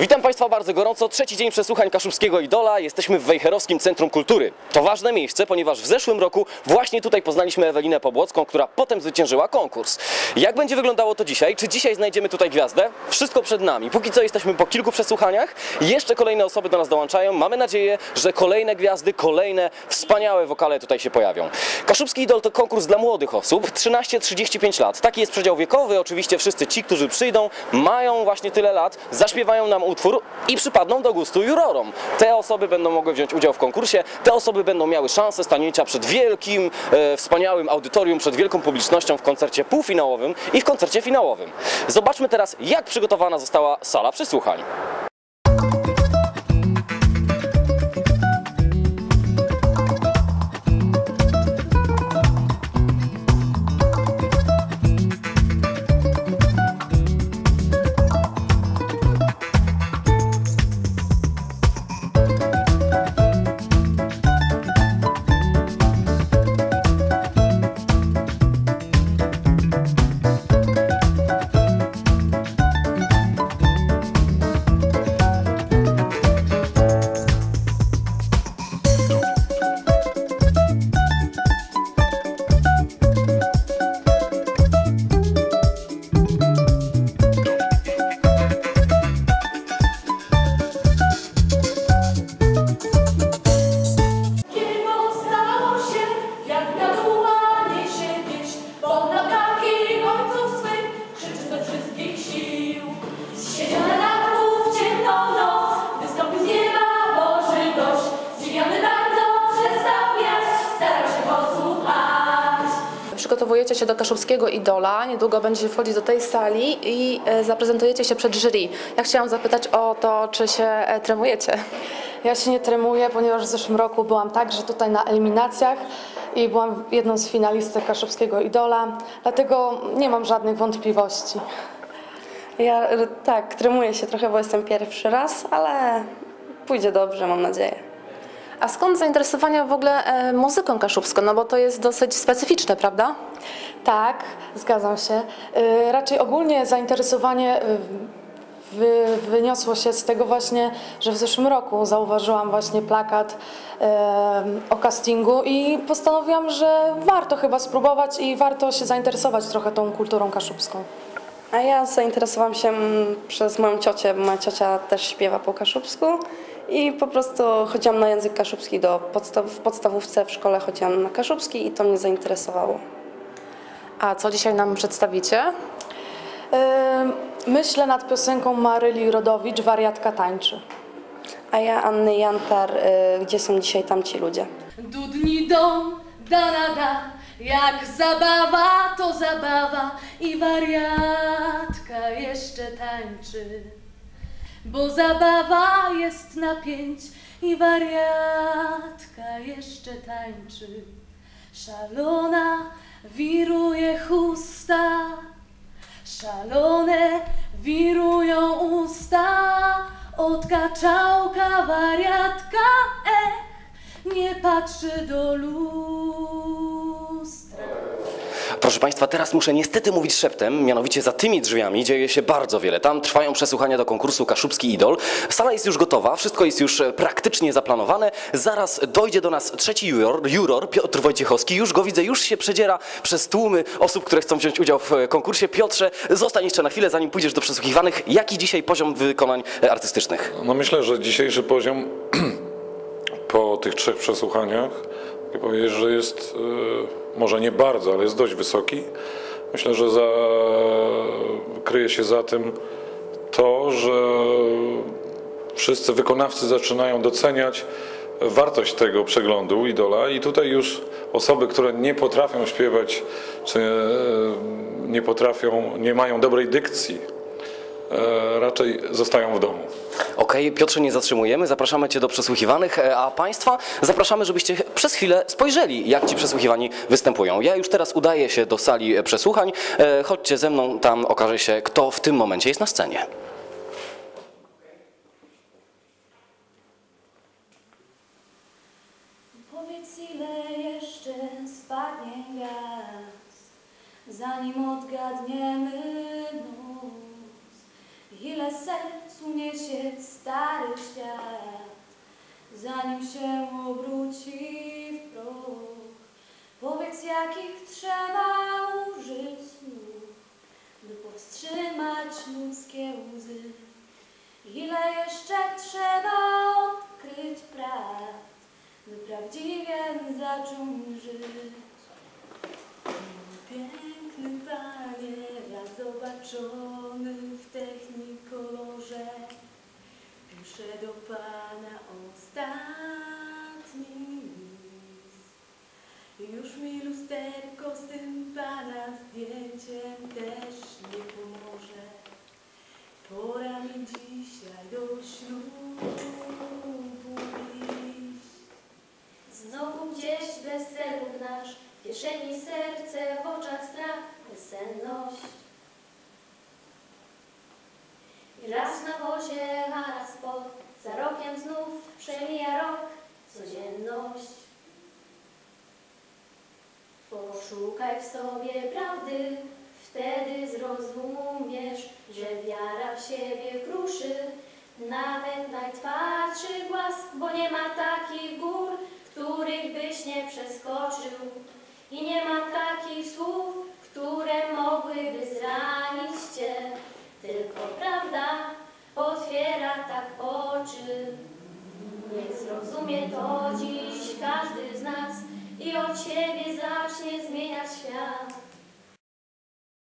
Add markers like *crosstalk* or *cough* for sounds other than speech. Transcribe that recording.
Witam Państwa bardzo gorąco. Trzeci dzień przesłuchań Kaszubskiego Idola. Jesteśmy w Wejherowskim Centrum Kultury. To ważne miejsce, ponieważ w zeszłym roku właśnie tutaj poznaliśmy Ewelinę Pobłocką, która potem zwyciężyła konkurs. Jak będzie wyglądało to dzisiaj? Czy dzisiaj znajdziemy tutaj gwiazdę? Wszystko przed nami. Póki co jesteśmy po kilku przesłuchaniach. Jeszcze kolejne osoby do nas dołączają. Mamy nadzieję, że kolejne gwiazdy, kolejne wspaniałe wokale tutaj się pojawią. Kaszubski Idol to konkurs dla młodych osób, 13-35 lat. Taki jest przedział wiekowy. Oczywiście wszyscy ci, którzy przyjdą, mają właśnie tyle lat, zaśpiewają nam utwór i przypadną do gustu jurorom. Te osoby będą mogły wziąć udział w konkursie, te osoby będą miały szansę stanięcia przed wielkim, e, wspaniałym audytorium, przed wielką publicznością w koncercie półfinałowym i w koncercie finałowym. Zobaczmy teraz, jak przygotowana została sala przesłuchań. Przygotowujecie się do kaszubskiego idola, niedługo będziecie wchodzić do tej sali i e, zaprezentujecie się przed jury. Ja chciałam zapytać o to, czy się e, tremujecie. Ja się nie tremuję, ponieważ w zeszłym roku byłam także tutaj na eliminacjach i byłam jedną z finalistek Kaszubskiego Idola, dlatego nie mam żadnych wątpliwości. Ja y, tak, tremuję się trochę, bo jestem pierwszy raz, ale pójdzie dobrze, mam nadzieję. A skąd zainteresowanie w ogóle e, muzyką kaszubską? No bo to jest dosyć specyficzne, prawda? Tak, zgadzam się. Y, Raczej ogólnie zainteresowanie wy, wyniosło się z tego właśnie, że w zeszłym roku zauważyłam właśnie plakat o castingu i postanowiłam, że warto chyba spróbować i warto się zainteresować trochę tą kulturą kaszubską. A ja zainteresowałam się mm, przez moją ciocię, bo moja ciocia też śpiewa po kaszubsku i po prostu chodziłam na język kaszubski do podstaw, w podstawówce w szkole chodziłam na kaszubski i to mnie zainteresowało. A co dzisiaj nam przedstawicie? Y, Myślę nad piosenką Maryli Rodowicz, Wariatka tańczy. A ja Anny Jantar, y, gdzie są dzisiaj tamci ludzie? Dudni dom, da da da, jak zabawa to zabawa i wariatka jeszcze tańczy. Bo zabawa jest na pięć i wariatka jeszcze tańczy. Szalona wiruje chusta, szalone wirują usta. Od kaczałka wariatka, eh, nie patrzy do lustra. Proszę Państwa, teraz muszę niestety mówić szeptem, mianowicie za tymi drzwiami dzieje się bardzo wiele. Tam trwają przesłuchania do konkursu Kaszubski Idol. Sala jest już gotowa, wszystko jest już e, praktycznie zaplanowane. Zaraz dojdzie do nas trzeci juror, juror Piotr Wojciechowski. Już go widzę, już się przedziera przez tłumy osób, które chcą wziąć udział w e, konkursie. Piotrze, zostań jeszcze na chwilę, zanim pójdziesz do przesłuchiwanych. Jaki dzisiaj poziom wykonań e, artystycznych? No myślę, że dzisiejszy poziom *clears throat* po tych trzech przesłuchaniach, mogę powiedzieć, że jest e, może nie bardzo, ale jest dość wysoki. Myślę, że za, kryje się za tym to, że wszyscy wykonawcy zaczynają doceniać wartość tego przeglądu idola i tutaj już osoby, które nie potrafią śpiewać, czy e, nie potrafią, nie mają dobrej dykcji, e, raczej zostają w domu. Okej, Piotrze, nie zatrzymujemy, zapraszamy Cię do przesłuchiwanych, e, a Państwa zapraszamy, żebyście przez chwilę spojrzeli, jak ci przesłuchiwani występują. Ja już teraz udaję się do sali e, przesłuchań. E, Chodźcie ze mną, tam okaże się, kto w tym momencie jest na scenie. Stary świat, zanim się obróci w proch. Powiedz, jakich trzeba Już mi lusterko z tym pana zdjęciem też nie pomoże. Pora mi dzisiaj do ślubu iść. Znowu gdzieś bez celu nasz, w kieszeni serce, w oczach strach, bezsenność. I raz na wozie, a raz pod, za rokiem znów przemija rok, codzienność. Poszukaj w sobie prawdy, wtedy zrozumiesz, że wiara w siebie kruszy nawet najtwardszy głaz, bo nie ma takich gór, których byś nie przeskoczył i nie ma takich słów, które mogłyby zranić cię. Tylko prawda otwiera tak oczy. Niech zrozumie to dziś każdy z nas i od siebie zacznie zmieniać świat.